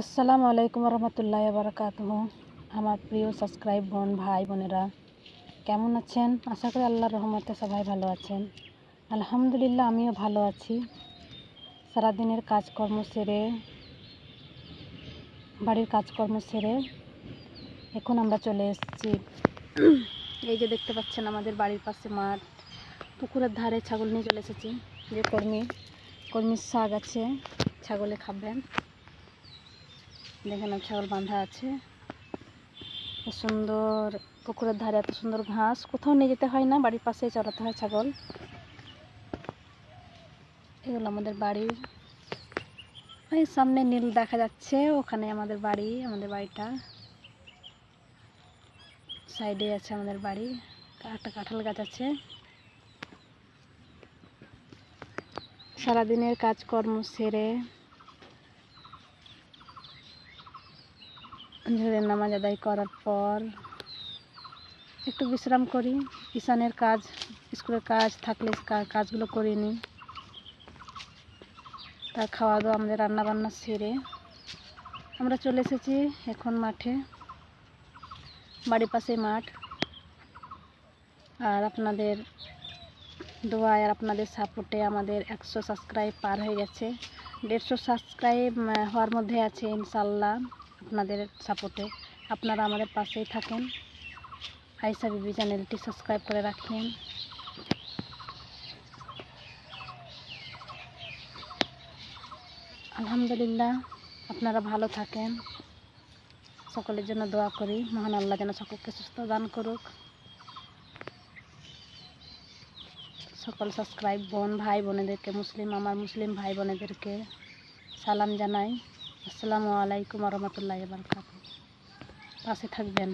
আসসালামু আলাইকুম রহমতুল্লাহ বারকাত আমার প্রিয় সাবস্ক্রাইব বোন, ভাই বোনেরা, কেমন আছেন? আশা করি আল্লাহর রহমতে সবাই ভালো আছেন। আলহামদুলিল্লাহ, আমিও ভালো আছি। সারাদিনের কাজকর্ম সেরে, বাড়ির কাজকর্ম সেরে এখন আমরা চলে এসেছি। এই যে দেখতে পাচ্ছেন, আমাদের বাড়ির পাশে মাঠ, পুকুরের ধারে ছাগল নিয়ে চলে এসেছি। যে কর্মী, কর্মীর শাক আছে, ছাগলে খাবেন। দেখেন ছাগল বাঁধা আছে। সুন্দর পুকুরের ধারে এত সুন্দর ঘাস। কোথাও নিয়ে যেতে হয় না, বাড়ির পাশেই চড়াতে হয় ছাগল। এগুলো আমাদের বাড়ি ওই সামনে নীল দেখা যাচ্ছে, ওখানে আমাদের বাড়ি, আমাদের বাড়িটা। সাইডে আছে আমাদের বাড়ি, একটা কাঁঠাল গাছ আছে। সারাদিনের কাজকর্ম সেরে জোরের নামাজ আদায় করার পর একটু বিশ্রাম করি। ঈশানের কাজ, স্কুলের কাজ থাকলে কাজগুলো করে নিই। তার খাওয়া দাওয়া আমাদের রান্না বান্না সেরে আমরা চলে এসেছি এখন মাঠে, বাড়ির পাশে মাঠ। আর আপনাদের দোয়ায় আর আপনাদের সাপোর্টে আমাদের একশো সাবস্ক্রাইব পার হয়ে গেছে। দেড়শো সাবস্ক্রাইব হওয়ার মধ্যে আছে ইনশাল্লাহ। আপনাদের সাপোর্টে আপনারা আমাদের পাশেই থাকেন। আইসা বিবি চ্যানেলটি সাবস্ক্রাইব করে রাখেন। আলহামদুলিল্লাহ, আপনারা ভালো থাকেন। সকলের জন্য দোয়া করি। মহান আল্লাহ যেন সকলকে সুস্থ দান করুক। সকল সাবস্ক্রাইব বোন, ভাই বোনেদেরকে, মুসলিম, আমার মুসলিম ভাই বোনেদেরকে সালাম জানাই। আসসালামু আলাইকুম রহমতুল্লাহ বারকাত পাশে থাকবেন।